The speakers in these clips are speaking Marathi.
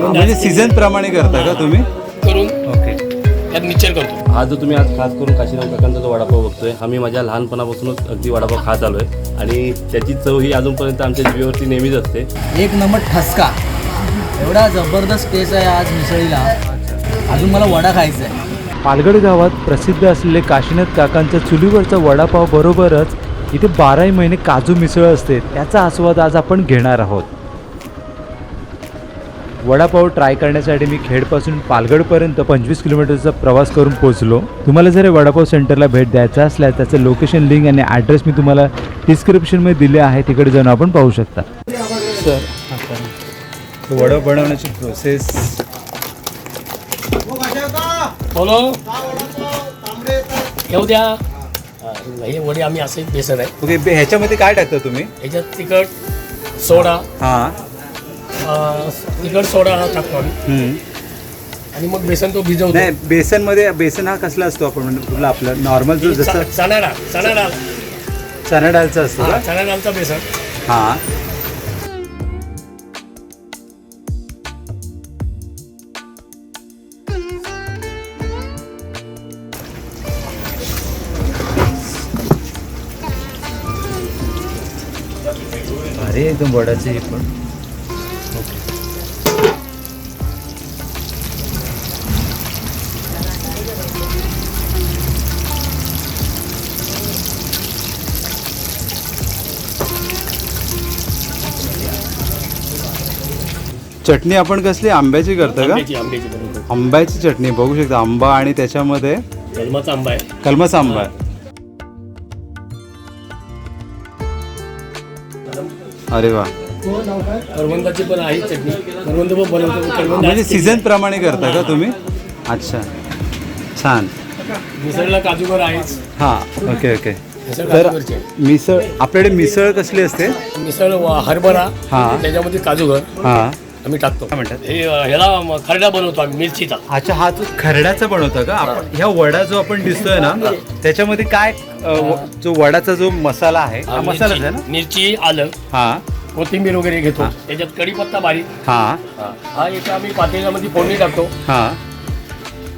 म्हणजे सीझन प्रमाणे करता का तुम्ही? करून. ओके त्यात मिक्सर करतो. हा जो तुम्ही आज खास करून काशीराम काकांचा जो वडापाव बघतोय हा मी माझ्या लहानपणापासूनच अगदी वडापाव खात आलोय. आणि त्याची चव ही अजूनपर्यंत आमच्या जीवेवरती नेहमीच असते. एक नंबर ठसका. एवढा जबरदस्त टेस्ट आहे आज मिसळीला. अजून मला वडा खायचा आहे पालगड गावात प्रसिद्ध असलेले काशीनाथ काकांचा चुलीवरचा वडापाव बरोबरच इथे बाराही महिने काजू मिसळ असते. त्याचा आस्वाद आज आपण घेणार आहोत. वडापाव ट्राय करण्यासाठी मी खेडपासून पालगडपर्यंत पंचवीस किलोमीटरचा प्रवास करून पोहोचलो. तुम्हाला जर वडापाव सेंटरला भेट द्यायचा असल्यास त्याचं लोकेशन लिंक आणि ॲड्रेस मी तुम्हाला डिस्क्रिप्शनमध्ये दिले आहे. तिकडे जाऊन आपण पाहू शकता. सर वडा बनवण्याची प्रोसेस बोलो. येऊ द्या. हा, वडे आम्ही असे बेसन आहे. ओके बे- ह्याच्यामध्ये काय टाकता तुम्ही? ह्याच्यात तिखट सोडा. हां. अं, तिखट सोडा हा टाकतो आम्ही. हम्म. आणि मग बेसन तो भिजवतो. नाही बेसनमध्ये बेसन हा कसला असतो आपण म्हणजे कुठला आपला नॉर्मल जो जसं चणा डाळ चणा डाळ. चणा डाळचा असतो हा, चणा डाळचा बेसन. हां. अरे एकदम वडाचे हे पण. चटणी आपण कसली? आंब्याची करतो का? आंब्याची आंब्याची बनवतो आंब्याची चटणी. बघू शकता आंबा आणि त्याच्यामध्ये जन्माचा आंबा आहे. कलमस आंबा आहे. अरे वा. करवंदाची पण आहे चटणी. करवंद पण बनवतो. करवंद म्हणजे. सीझन प्रमाणे करता का तुम्ही? अच्छा. छान. मिसळला काजूगर आहेच. हां ओके ओके. मिसळ तर आहे. मिसळ आपल्याकडे मिसळ कसली असते? मिसळ व हरभरा हा. त्याच्यामध्ये काजूगर हां. आम्ही टाकतो. काय म्हणतात? हे अं, ह्याला म- खरडा बनवतो आम्ही मिरचीचा. अच्छा हा जो खरड्याचा बनवता का? आपण ह्या वडा जो आपण दिसतोय ना त्याच्यामध्ये काय अ, जो वडाचा जो मसाला आहे हा मसालाच मिरची- आहे ना? मिरची आलं हा. कोथिंबीर वगैरे घेतो. त्याच्यात कढीपत्ता बारीक. हा. हा. हा एका आम्ही पातेल्यामध्ये फोडणी टाकतो. हा.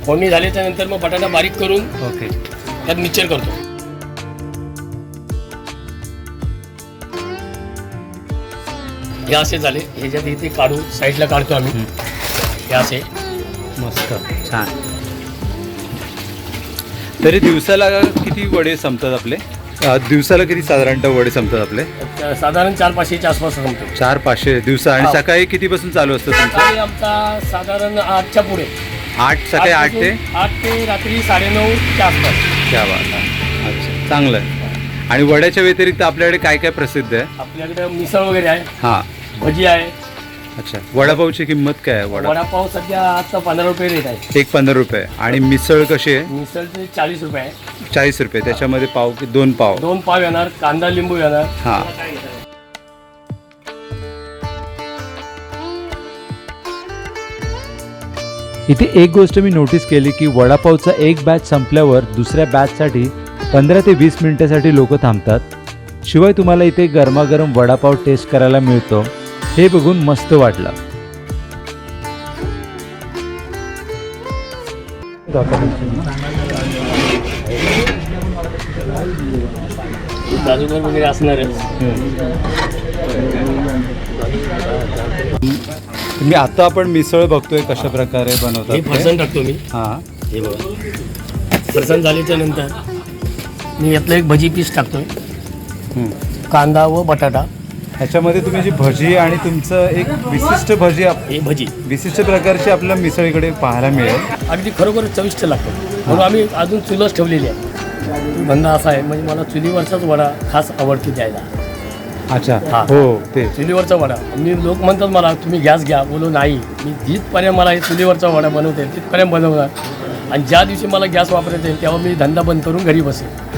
फोडणी झाल्याच्यानंतर मग बटाटा बारीक करून ओके. त्यात मिक्सर करतो. हे असे झाले. ह्याच्यात इथे काढू साईडला काढतो आम्ही. हे असे. मस्त. छान. तरी दिवसाला किती वडे संपतात आपले? अ, दिवसाला किती साधारणतः वडे संपतात आपले? त्या साधारण चार पाचशेच्या आसपास संपतो चार पाचशे दिवसा आणि. सकाळी कितीपासून चालू असतं तुमचं? सकाळी आमचा साधारण आठच्या पुढे. आठ सकाळी आठ ते? आठपासून- आठ ते रात्री साडेनऊच्या आसपास. क्या बात आहे. अच्छा चांगलं आहे. आणि वड्याच्या व्यतिरिक्त आपल्याकडे काय काय प्रसिद्ध आहे? आपल्याकडे मिसळ वगैरे आहे. हां. भजी आहे. अच्छा. वडापावची किंमत काय आहे वडा वडापाव सध्या आता पंधरा रुपये रेट आहे. एक पंधरा रुपये. आणि मिसळ कशी आहे? मिसळचे चाळीस रुपये आहे. चाळीस रुपये. त्याच्यामध्ये पाव की दोन पाव? दोन पाव येणार कांदा लिंबू येणार. हां. इथे एक गोष्ट मी नोटीस केली की वडापावचा एक बॅच संपल्यावर दुसऱ्या बॅचसाठी पंधरा ते वीस मिनिटासाठी लोक थांबतात. शिवाय तुम्हाला इथे गरमागरम वडापाव टेस्ट करायला मिळतो. हे बघून मस्त वाटलं. जादूगर वगैरे असणारच मी आता आपण मिसळ बघतोय कशा प्रकारे हे बनवतात. फरसाण टाकतो मी. हां. हे बघा. फरसाण झाल्याच्यानंतर मी यातलं एक भजी पीस टाकतोय. हं. कांदा व बटाटा. ह्याच्यामध्ये तुम्ही जी भजी आणि तुमचं एक विशिष्ट भजी आप- हे भजी. विशिष्ट प्रकारची आपल्याला मिसळ इकडे पाहायला मिळेल. अगदी खरोखर चविष्ट लागतं. म्हणून आम्ही अजून चुलच ठेवलेली आहे. धंदा असा आहे म्हणजे मला चुलीवरचाच वडा खास आवडते द्यायला. अच्छा. हा. हो ते. चुलीवरचा वडा. मी लोक म्हणतात मला तुम्ही गॅस घ्या. बोलो नाही. मी जिथपर्यंत मला हे चुलीवरचा वडा बनवता येईल तिथपर्यंत बनवणार. आणि ज्या दिवशी मला गॅस वापरायचा येईल तेव्हा मी धंदा बंद करून घरी बसेल.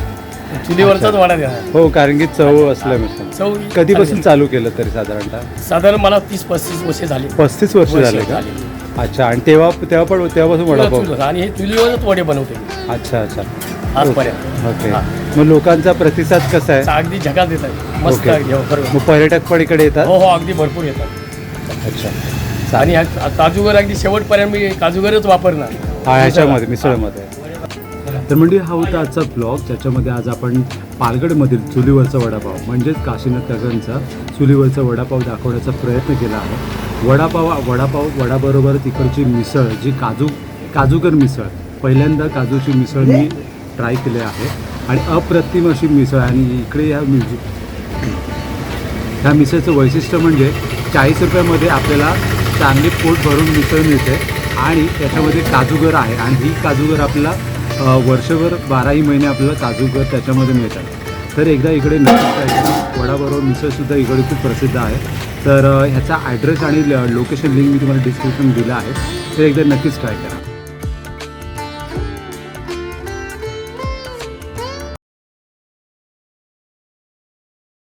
चुलीवरचाच वडा देणार हो कारण की चव असल्यापासून चव कधीपासून चालू केलं तरी साधारणतः? साधारण मला तीस पस्तीस वर्ष झाली. पस्तीस वर्ष झाले का? झाली. अच्छा आणि तेव्हा तेव्हा पण तेव्हापासून वडापाव? चुलीवर- आणि हे चुलीवरच वडे बनवते मी. अच्छा अच्छा. आजपर्यंत. ओके. हा. मग लोकांचा प्रतिसाद कसा आहे? अगदी झकास देतात मस्त ओके. आहे, हो, बरोबर मग पर्यटक पण इकडे येतात? हो हो अगदी भरपूर येतात. अच्छा. आणि ह्या काजूगर अगदी शेवटपर्यंत मी काजूगरच वापरणार. हा ह्याच्यामध्ये मिसळमध्ये. तर म्हणजे हा होता आजचा ब्लॉग. ज्याच्यामध्ये आज आपण पालगडमधील चुलीवरचा वडापाव म्हणजेच काशीनाथ काकांचा चुलीवरचा वडापाव दाखवण्याचा प्रयत्न केला आहे. वडापाव वडापाव वडाबरोबर तिकडची मिसळ जी काजू काजूकर मिसळ. पहिल्यांदा काजूची मिसळ मी ट्राय केली आहे. आणि अप्रतिम अशी मिसळ आणि इकडे या म्युझिक ह्या मिसळचं वैशिष्ट्य म्हणजे चाळीस रुपयामध्ये आपल्याला चांगली पोट भरून मिसळ मिळते. आणि त्याच्यामध्ये काजूगर आहे. आणि ही काजूगर आपल्याला वर्षभर बाराही महिने आपल्याला काजूगर त्याच्यामध्ये मिळतात. तर एकदा इकडे नक्कीच वडाबरोबर मिसळसुद्धा इकडे खूप प्रसिद्ध आहे. तर ह्याचा ॲड्रेस आणि लोकेशन लिंक मी तुम्हाला डिस्क्रिप्शन दिलं आहे. तर एकदा नक्कीच ट्राय करा.